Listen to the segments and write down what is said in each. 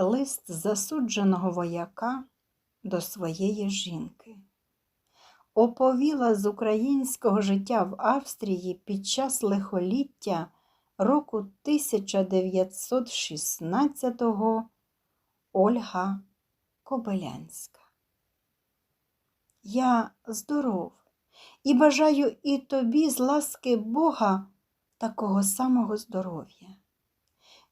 Лист засудженого вояка до своєї жінки. Оповіла з українського життя в Австрії під час лихоліття року 1916-го Ольга Кобилянська. Я здоров і бажаю і тобі з ласки Бога такого самого здоров'я.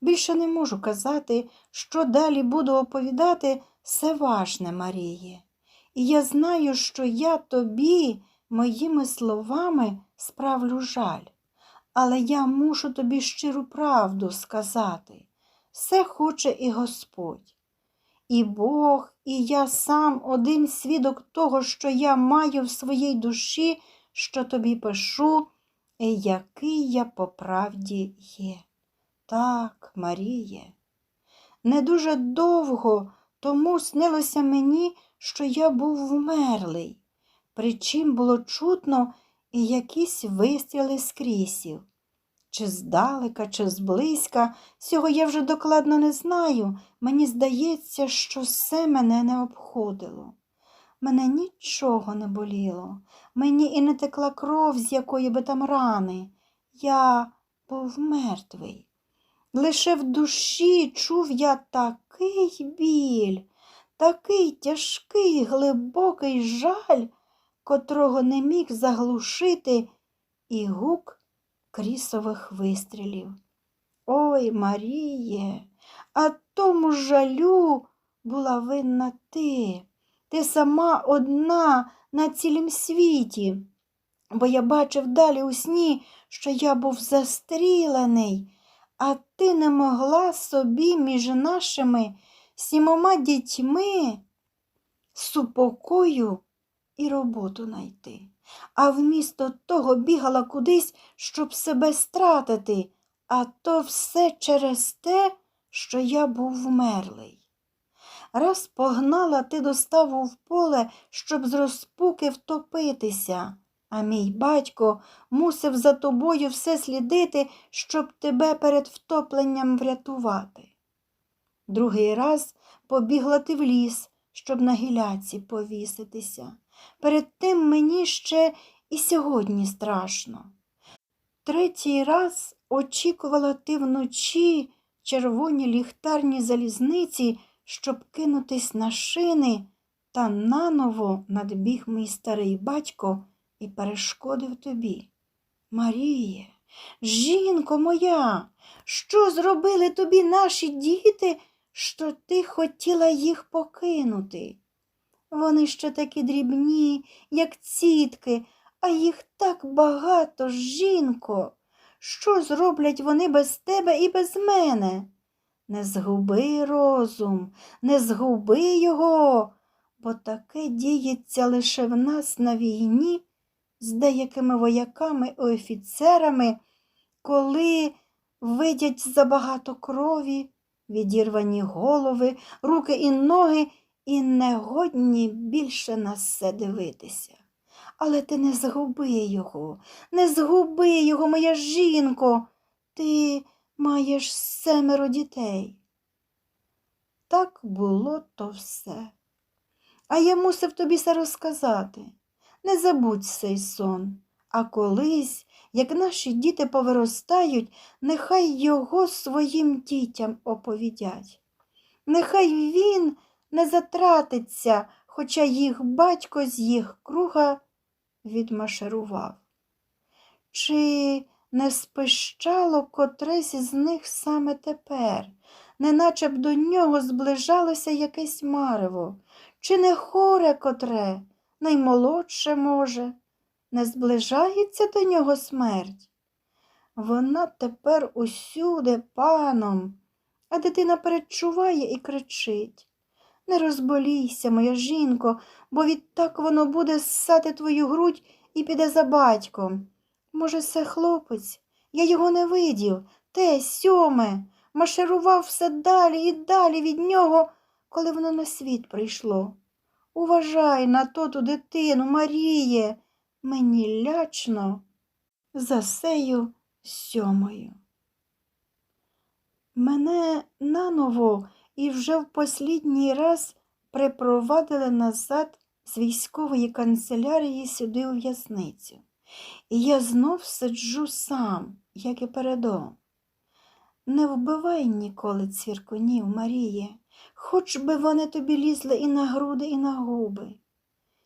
Більше не можу казати, що далі буду оповідати, все важне, Маріє. І я знаю, що я тобі моїми словами справлю жаль, але я мушу тобі щиру правду сказати. Все хоче і Господь. І Бог, і я сам один свідок того, що я маю в своїй душі, що тобі пишу, який я по правді є. Так, Маріє, не дуже довго тому снилося мені, що я був вмерлий, причим було чутно і якісь вистріли з крісів. Чи здалека, чи зблизька, цього я вже докладно не знаю. Мені здається, що все мене не обходило. Мене нічого не боліло, мені і не текла кров, з якої би там рани. Я був мертвий. Лише в душі чув я такий біль, такий тяжкий, глибокий жаль, котрого не міг заглушити і гук крісових вистрілів. Ой, Маріє, а тому жалю була винна ти. Ти сама одна на цілім світі, бо я бачив далі у сні, що я був застрілений, а ти не могла собі між нашими сімома дітьми супокою і роботу найти. А вмісто того бігала кудись, щоб себе стратити, а то все через те, що я був вмерлий. Раз погнала ти доставу в поле, щоб з розпуки втопитися, а мій батько мусив за тобою все слідити, щоб тебе перед втопленням врятувати. Другий раз побігла ти в ліс, щоб на гіляці повіситися. Перед тим мені ще і сьогодні страшно. Третій раз очікувала ти вночі червоні ліхтарні залізниці, щоб кинутись на шини, та наново надбіг мій старий батько і перешкодив тобі. Маріє, жінко моя, що зробили тобі наші діти, що ти хотіла їх покинути? Вони ще такі дрібні, як цітки, а їх так багато, жінко. Що зроблять вони без тебе і без мене? Не згуби розум, не згуби його, бо таке діється лише в нас на війні з деякими вояками і офіцерами, коли видять забагато крові, відірвані голови, руки і ноги і негодні більше на все дивитися. Але ти не згуби його, не згуби його, моя жінко, ти маєш семеро дітей. Так було то все. А я мусив тобі це розказати. Не забудь цей сон, а колись, як наші діти повиростають, нехай його своїм дітям оповідять. Нехай він не затратиться, хоча їх батько з їх круга відмашарував. Чи не спищало котресь із них саме тепер, неначе б до нього зближалося якесь марево, чи не хоре котре, наймолодше, може, не зближається до нього смерть? Вона тепер усюди паном, а дитина передчуває і кричить. Не розболійся, моя жінко, бо відтак воно буде ссати твою грудь і піде за батьком. Може, це хлопець? Я його не видів. Те, сьоме, маширував все далі і далі від нього, коли воно на світ прийшло. Уважай на тоту дитину, Маріє, мені лячно за сею сьомою. Мене наново і вже в послідній раз припровадили назад з військової канцелярії сюди у в'язницю. І я знов сиджу сам, як і передом. Не вбивай ніколи цвіркунів, Маріє, хоч би вони тобі лізли і на груди, і на губи.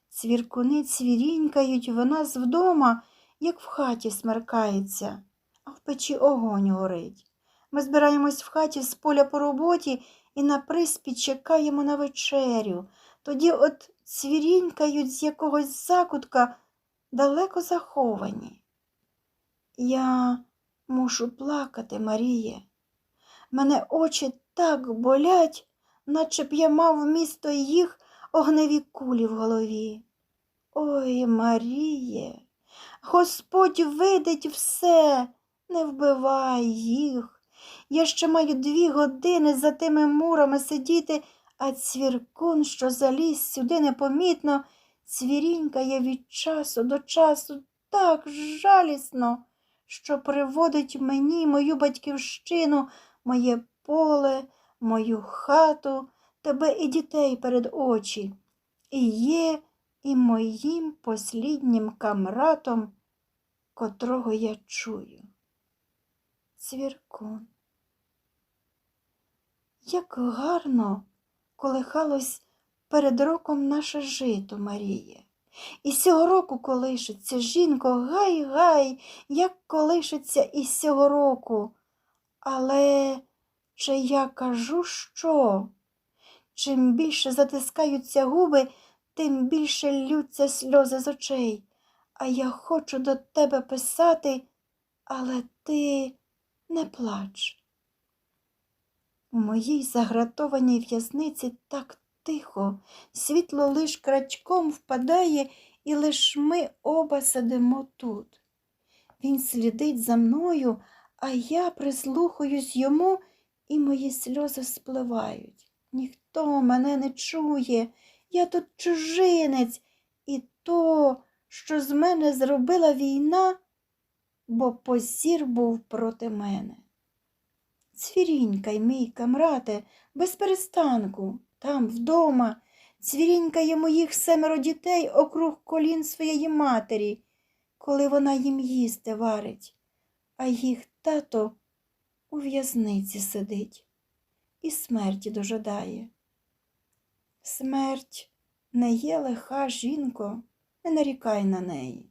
Цвіркуни цвірінькають в нас вдома, як в хаті смеркається, а в печі огонь горить. Ми збираємось в хаті з поля по роботі і на приспі чекаємо на вечерю. Тоді от цвірінькають з якогось закутка далеко заховані. Я мушу плакати, Маріє. Мене очі так болять, наче б я мав вмісто їх огневі кулі в голові. Ой, Маріє, Господь видить все, не вбивай їх. Я ще маю дві години за тими мурами сидіти, а цвіркун, що заліз сюди непомітно, цвірінькає від часу до часу так жалісно, що приводить мені мою батьківщину, моє поле, мою хату, тебе і дітей перед очі, і є і моїм посліднім камратом, котрого я чую. Цвіркун. Як гарно колихалось перед роком наше жито, Маріє. І сього року колишиться, жінко, гай, гай, як колишиться і сього року. Але чи я кажу що? Чим більше затискаються губи, тим більше ллються сльози з очей. А я хочу до тебе писати, але ти не плач. У моїй загратованій в'язниці так тихо, світло лиш крачком впадає, і лиш ми оба сидимо тут. Він слідить за мною, а я прислухаюсь йому, і мої сльози спливають. Ніхто мене не чує, я тут чужинець, і то, що з мене зробила війна, бо позір був проти мене. Цвірінькай, мій камрате, без перестанку, там, вдома, цвірінькає моїх семеро дітей округ колін своєї матері, коли вона їм їсти варить, а їх тато у в'язниці сидить і смерті дожидає. Смерть не є лиха жінко, не нарікай на неї.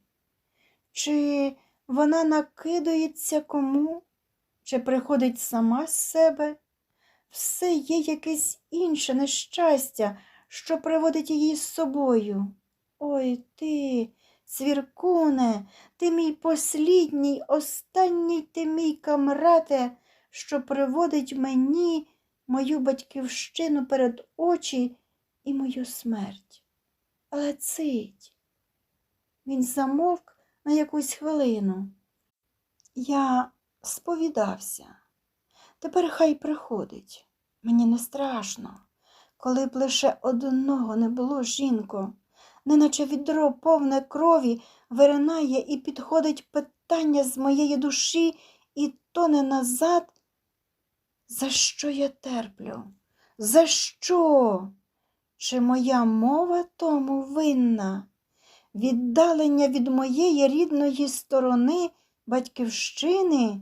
Чи вона накидується кому? чи приходить сама з себе. Все є якесь інше нещастя, що приводить її з собою. Ой ти, цвіркуне, ти мій послідній, останній ти мій камрате, що приводить мені мою батьківщину перед очі і мою смерть. Але цить. Він замовк на якусь хвилину. Я сповідався. Тепер хай приходить. Мені не страшно, коли б лише одного не було, жінко, неначе відро повне крові виринає і підходить питання з моєї душі і тоне назад. За що я терплю? За що? Чи моя мова тому винна? Віддалення від моєї рідної сторони батьківщини?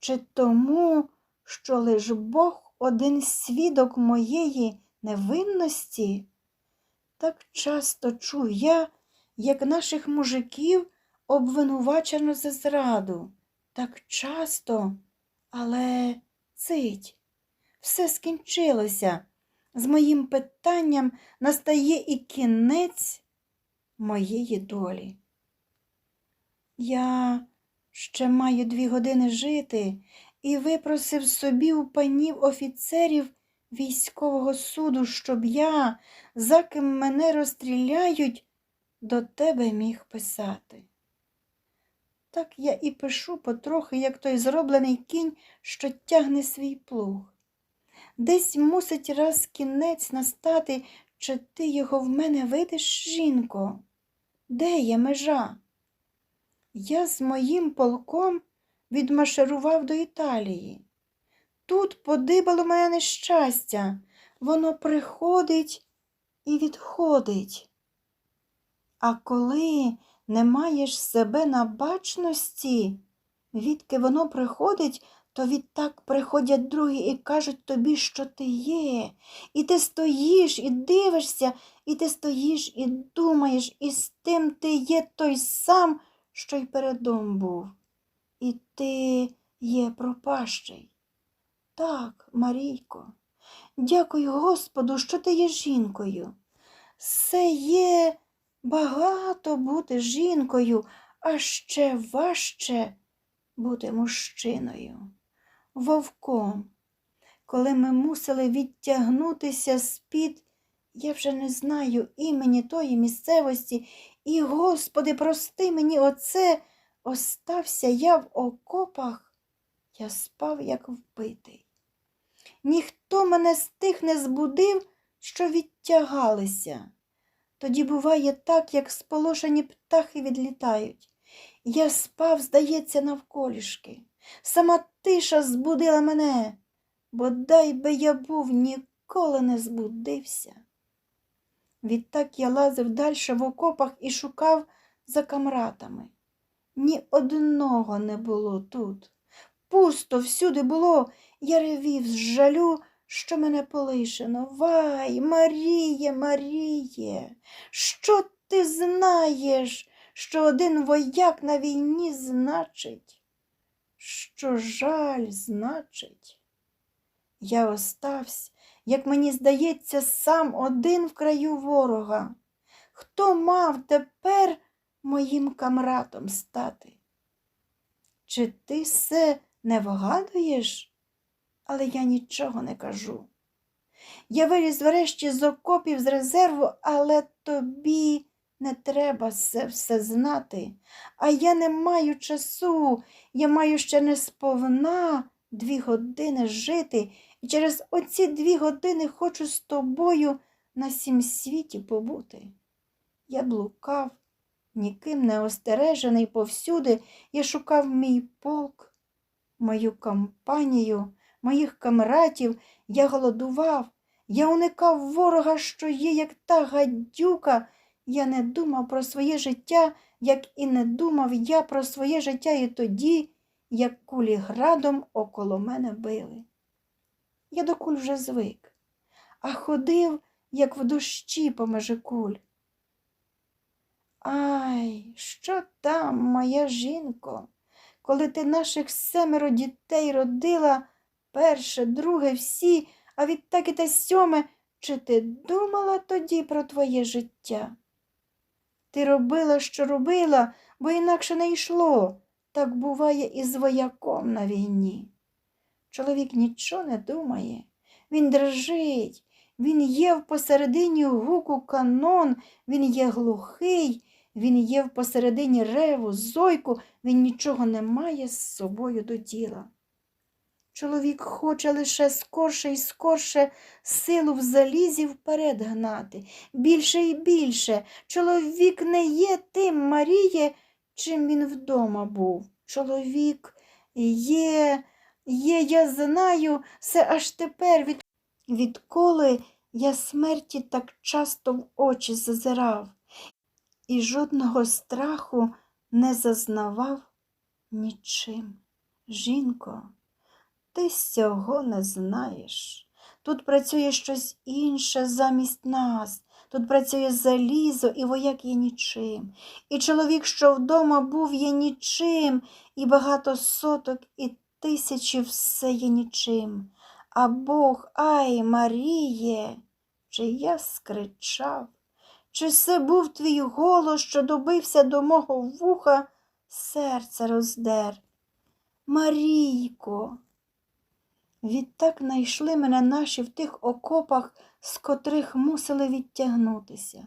Чи тому, що лиш Бог один свідок моєї невинності? Так часто чув я, як наших мужиків обвинувачено за зраду. Так часто, але цить, все скінчилося. З моїм питанням настає і кінець моєї долі. Я ще маю дві години жити і випросив собі у панів офіцерів військового суду, щоб я, за ким мене розстріляють, до тебе міг писати. Так я і пишу потрохи, як той зроблений кінь, що тягне свій плуг. Десь мусить раз кінець настати, чи ти його в мене видиш, жінко? Де є межа? Я з моїм полком відмаширував до Італії. тут подибало моє нещастя. Воно приходить і відходить. А коли не маєш себе на бачності, відки воно приходить, то відтак приходять другі і кажуть тобі, що ти є. І ти стоїш і дивишся, і ти стоїш і думаєш, і з тим ти є той сам, що й передом був. І ти є пропащий. Так, Марійко, дякую Господу, що ти є жінкою. Все є багато бути жінкою, а ще важче бути мужчиною, вовком. Коли ми мусили відтягнутися з-під, я вже не знаю імені тої місцевості, і, Господи, прости мені оце, остався я в окопах, я спав, як вбитий. Ніхто мене з тих не збудив, що відтягалися. Тоді буває так, як сполошені птахи відлітають. Я спав, здається, навколішки. Сама тиша збудила мене, бодай би я був ніколи не збудився. Відтак я лазив дальше в окопах і шукав за камратами. Ні одного не було тут. Пусто всюди було, я ревів з жалю, що мене полишено. Вай, Маріє, Маріє, що ти знаєш, що один вояк на війні значить, що жаль значить. Я остався, як мені здається, сам один в краю ворога. Хто мав тепер моїм камратом стати? Чи ти се не вгадуєш? Але я нічого не кажу. Я виліз врешті з окопів з резерву, але тобі не треба це все знати. А я не маю часу, я маю ще не сповна дві години жити, і через оці дві години хочу з тобою на сім світі побути. Я блукав, ніким не остережений повсюди, я шукав мій полк, мою компанію, моїх камратів, я голодував, я уникав ворога, що є, як та гадюка. Я не думав про своє життя, як і не думав я про своє життя і тоді, як кулі градом около мене били. Я до куль вже звик, а ходив, як в дощі помежи куль. Ай, що там, моя жінко, коли ти наших семеро дітей родила, перше, друге, всі, а відтак і те сьоме, чи ти думала тоді про твоє життя? Ти робила, що робила, бо інакше не йшло. Так буває і з вояком на війні. Чоловік нічого не думає, він дрожить, він є в посередині гуку канон, він є глухий, він є в посередині реву, зойку, він нічого не має з собою до діла. Чоловік хоче лише скорше і скорше силу в залізі вперед гнати, більше і більше. Чоловік не є тим, Маріє, чим він вдома був. Чоловік є, є, я знаю, все аж тепер, від... відколи я смерті так часто в очі зазирав і жодного страху не зазнавав нічим. Жінко, ти цього не знаєш. Тут працює щось інше замість нас. Тут працює залізо, і вояк є нічим. І чоловік, що вдома був, є нічим, і багато соток, і тисячі все є нічим. А Бог, ай, Маріє, чи я скричав, чи це був твій голос, що добився до мого вуха, серце роздер. Марійко. Відтак найшли мене наші в тих окопах, з котрих мусили відтягнутися.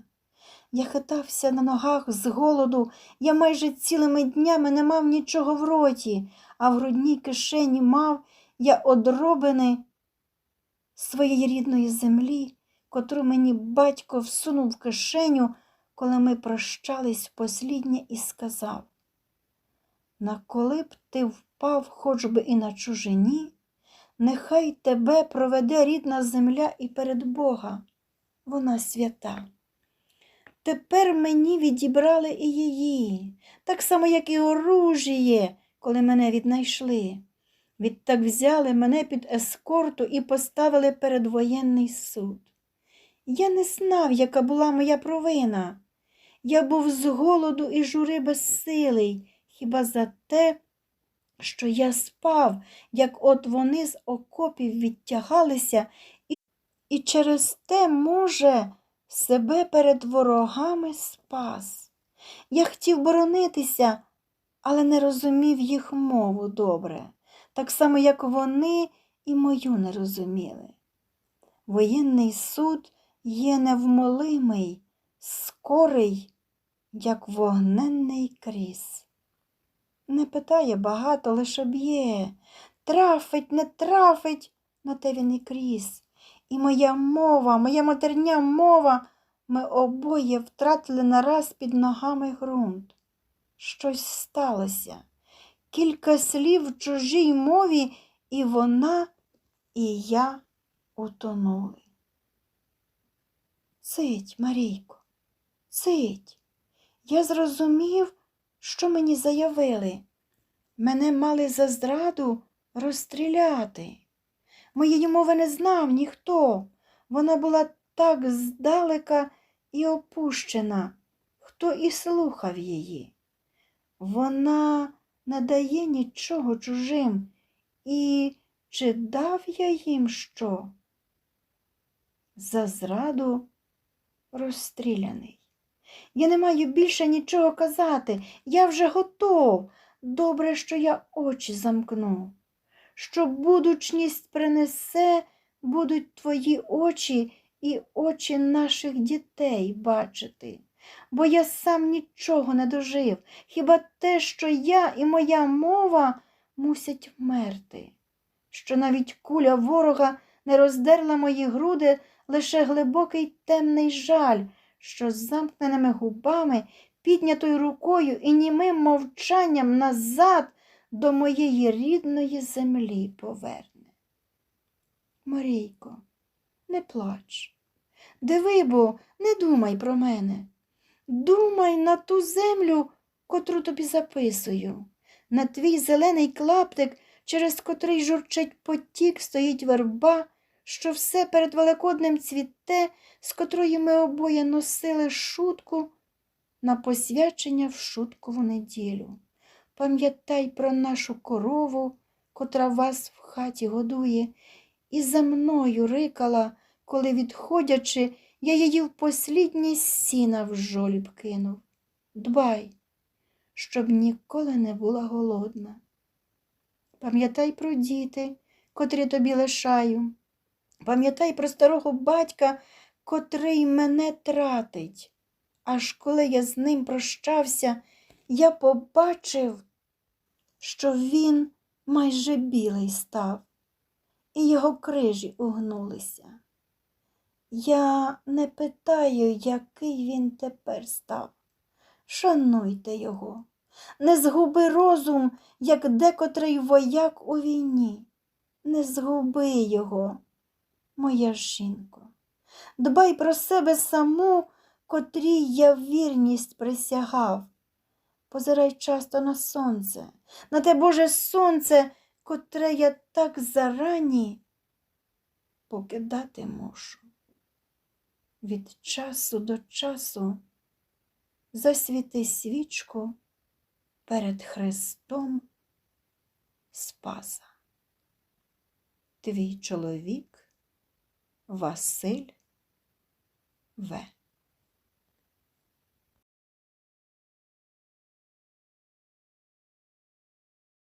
Я хитався на ногах з голоду, я майже цілими днями не мав нічого в роті, а в грудній кишені мав я одробини своєї рідної землі, котру мені батько всунув в кишеню, коли ми прощались посліднє, і сказав на коли б ти впав хоч би і на чужині, нехай тебе проведе рідна земля і перед Бога. Вона свята. Тепер мені відібрали і її, так само, як і оружіє, коли мене віднайшли. Відтак взяли мене під ескорту і поставили перед воєнний суд. Я не знав, яка була моя провина. Я був з голоду і жури безсилий, хіба за те, що я спав, як от вони з окопів відтягалися, і, і через те, може, себе перед ворогами спас. Я хотів боронитися, але не розумів їх мову добре, так само, як вони і мою не розуміли. Воєнний суд є невмолимий, скорий, як вогненний кріс. Не питає багато, лише б'є, трафить, не трафить, на те він і кріс. І моя мова, моя матерня мова, ми обоє втратили нараз під ногами ґрунт. Щось сталося. Кілька слів в чужій мові, і вона, і я утонули. Цить, Марійко, цить. Я зрозумів, що мені заявили. Мене мали за зраду розстріляти. Моєї мови не знав ніхто. Вона була так здалека і опущена, хто і слухав її. Вона не дає нічого чужим. І чи дав я їм що? За зраду розстріляний. Я не маю більше нічого казати. Я вже готов. Добре, що я очі замкну. Що будучність принесе, будуть твої очі і очі наших дітей бачити. Бо я сам нічого не дожив, хіба те, що я і моя мова мусять вмерти, що навіть куля ворога не роздерла мої груди лише глибокий темний жаль, що з замкненими губами, піднятою рукою і німим мовчанням назад до моєї рідної землі поверне. Марійко, не плач. Диви, бо не думай про мене. Думай на ту землю, котру тобі записую, на твій зелений клаптик, через котрий журчить потік, стоїть верба, що все перед Великоднем цвіте, з котрої ми обоє носили шутку на посвячення в шуткову неділю. Пам'ятай про нашу корову, котра вас в хаті годує, і за мною рикала, коли, відходячи, я її в посліднє сіна в жоліб кинув. Дбай, щоб ніколи не була голодна. Пам'ятай про діти, котрі тобі лишаю. Пам'ятай про старого батька, котрий мене тратить. Аж коли я з ним прощався, я побачив, що він майже білий став, і його крижі угнулися. Я не питаю, який він тепер став. Шануйте його, не згуби розум, як декотрий вояк у війні. Не згуби його, моя жінко. Дбай про себе саму, котрій я вірність присягав. Позирай часто на сонце, на те Боже сонце, котре я так зарані покидати мушу. Від часу до часу засвіти свічку перед Христом Спаса. Твій чоловік Василь В.